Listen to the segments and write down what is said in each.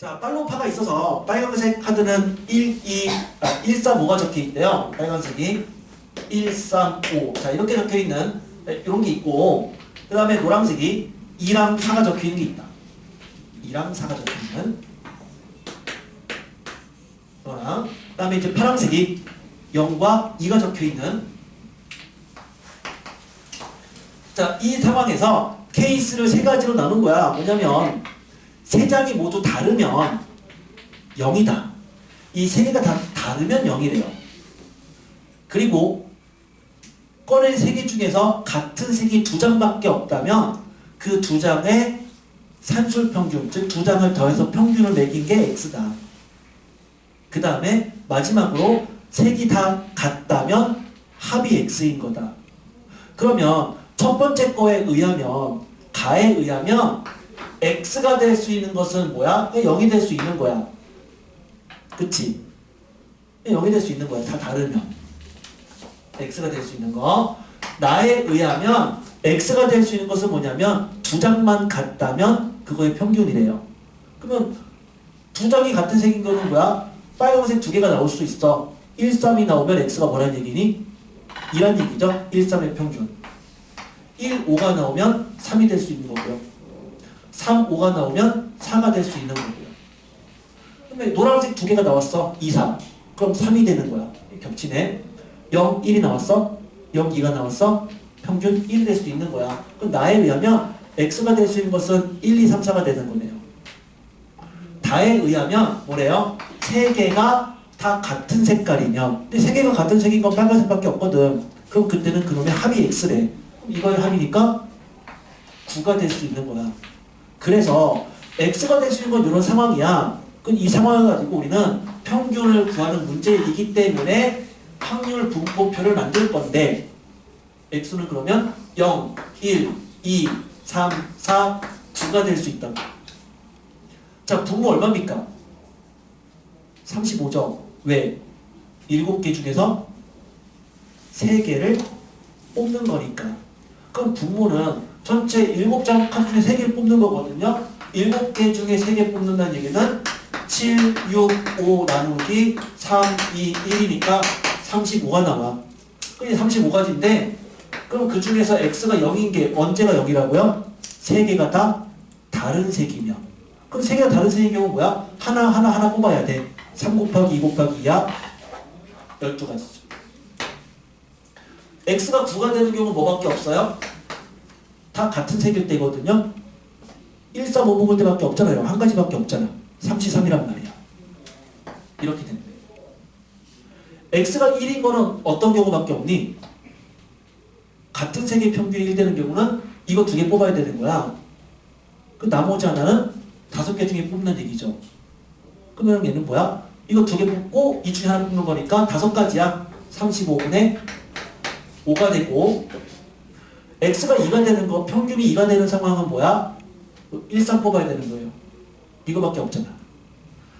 자, 빨로파가 있어서 빨간색 카드는 1, 2, 아, 1, 3, 5가 적혀 있대요. 빨간색이 1, 3, 5. 자, 이렇게 적혀 있는 이런 게 있고, 그 다음에 노란색이 2랑 4가 적혀 있는 게 있다. 2랑 4가 적혀 있는. 거랑, 그 다음에 이제 파란색이 0과 2가 적혀 있는. 자, 이 상황에서 케이스를 세 가지로 나눈 거야. 뭐냐면, 세 장이 모두 다르면 0이다. 이 세 개가 다 다르면 0이래요. 그리고 꺼낸 세 개 중에서 같은 색이 두 장밖에 없다면 그 두 장의 산술 평균, 즉 두 장을 더해서 평균을 매긴 게 x다. 그 다음에 마지막으로 색이 다 같다면 합이 x인 거다. 그러면 첫 번째 거에 의하면 가에 의하면 x가 될 수 있는 것은 뭐야? 0이 될 수 있는 거야. 그치? 0이 될 수 있는 거야. 다 다르면. x가 될 수 있는 거. 나에 의하면 x가 될 수 있는 것은 뭐냐면 두 장만 같다면 그거의 평균이래요. 그러면 두 장이 같은 색인 거는 뭐야? 빨간색 두 개가 나올 수 있어. 1, 3이 나오면 x가 뭐란 얘기니? 2란 얘기죠. 1, 3의 평균. 1, 5가 나오면 3이 될 수 있는 거고요. 3, 5가 나오면 4가 될 수 있는 거고요. 근데 노란색 두 개가 나왔어. 2, 3. 그럼 3이 되는 거야. 겹치네. 0, 1이 나왔어. 0, 2가 나왔어. 평균 1이 될 수도 있는 거야. 그럼 나에 의하면 x가 될 수 있는 것은 1, 2, 3, 4가 되는 거네요. 다에 의하면 뭐래요? 세 개가 다 같은 색깔이면 근데 세 개가 같은 색인 건 빨간색밖에 없거든. 그럼 그때는 그놈의 합이 x래. 이거의 합이니까 9가 될 수 있는 거야. 그래서 x가 될 수 있는 건 이런 상황이야. 그럼 이 상황을 가지고 우리는 평균을 구하는 문제이기 때문에 확률 분포표를 만들 건데 x는 그러면 0, 1, 2, 3, 4, 9가 될 수 있다. 자, 분모 얼마입니까? 35죠. 왜? 7개 중에서 3개를 뽑는 거니까. 그럼 분모는 전체 7장 카드 중에 3개를 뽑는 거거든요. 7개 중에 3개 뽑는다는 얘기는 7, 6, 5 나누기 3, 2, 1이니까 35가 나와. 그게 35가지인데 그럼 그 중에서 x가 0인 게 언제가 0이라고요? 3개가 다 다른 색이면. 그럼 3개가 다른 색인 경우는 뭐야? 하나 하나 하나 뽑아야 돼. 3 곱하기 2 곱하기 2야 12가지죠. x가 9가 되는 경우는 뭐밖에 없어요? 다 같은 색일 때거든요. 1, 3, 5 먹을 때밖에 없잖아요. 한 가지밖에 없잖아. 33이란 말이야. 이렇게 거예요. x가 1인 거는 어떤 경우밖에 없니? 같은 색의 평균이 1 되는 경우는 이거 두 개 뽑아야 되는 거야. 그 나머지 하나는 다섯 개 중에 뽑는 얘기죠. 그러면 얘는 뭐야? 이거 두 개 뽑고 이 중에 하나 뽑는 거니까 다섯 가지야. 35분의 5가 되고 x가 2가 되는 거 평균이 2가 되는 상황은 뭐야? 1, 3 뽑아야 되는 거예요. 이거밖에 없잖아.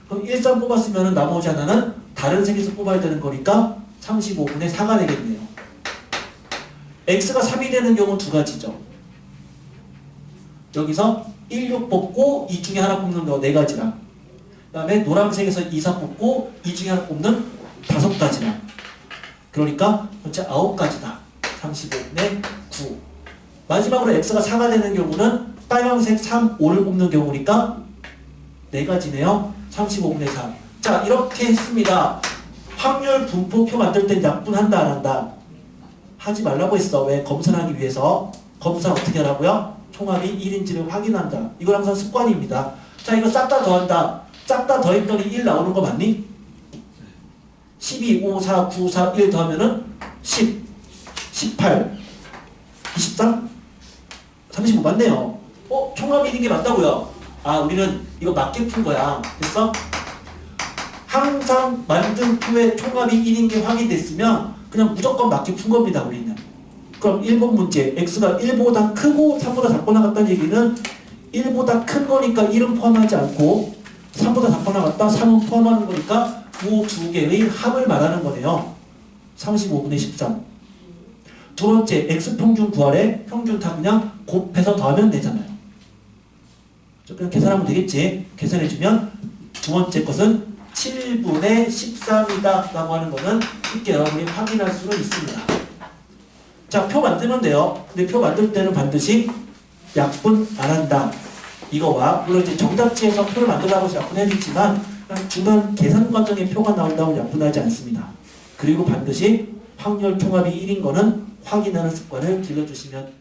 그럼 1, 3 뽑았으면 나머지 하나는 다른 색에서 뽑아야 되는 거니까 35분의 4가 되겠네요. x가 3이 되는 경우는 두 가지죠. 여기서 1, 6 뽑고 이 중에 하나 뽑는 거 네 가지랑 그 다음에 노란색에서 2, 4 뽑고 이 중에 하나 뽑는 다섯 가지랑 그러니까 전체 아홉 가지다. 35분의 9 마지막으로 x가 4가 되는 경우는 빨간색 3, 5를 뽑는 경우니까 네 가지네요. 35분의 3. 자 이렇게 했습니다. 확률 분포표 만들 때 약분한다 안 한다? 하지 말라고 했어. 왜? 검사하기 위해서. 검사 어떻게 하라고요? 총합이 1인지를 확인한다. 이건 항상 습관입니다. 자 이거 싹 다 더한다. 싹 다 더했더니 1 나오는 거 맞니? 12, 5, 4, 9, 4, 1 더하면은 10, 18, 23, 35 맞네요. 어? 총합이 1인 게 맞다고요? 아 우리는 이거 맞게 푼 거야. 됐어? 항상 만든 표의 총합이 1인 게 확인됐으면 그냥 무조건 맞게 푼 겁니다 우리는. 그럼 1번 문제 x가 1보다 크고 3보다 작고 나갔다는 얘기는 1보다 큰 거니까 1은 포함하지 않고 3보다 작고 나갔다 3은 포함하는 거니까 그두 개의 합을 말하는 거네요. 35분의 13. 두 번째 x 평균 구하래 평균 다 그냥 곱해서 더하면 되잖아요. 저 그냥 계산하면 되겠지. 계산해주면 두 번째 것은 7분의 13이다 라고 하는 거는 쉽게 여러분이 확인할 수는 있습니다. 자, 표 만들면 돼요. 근데 표 만들 때는 반드시 약분 안 한다. 이거와 물론 이제 정답지에서 표를 만들라고 약분해야겠지만 그냥 중간 계산 과정에 표가 나온다고 약분하지 않습니다. 그리고 반드시 확률 통합이 1인 거는 확인하는 습관을 길러주시면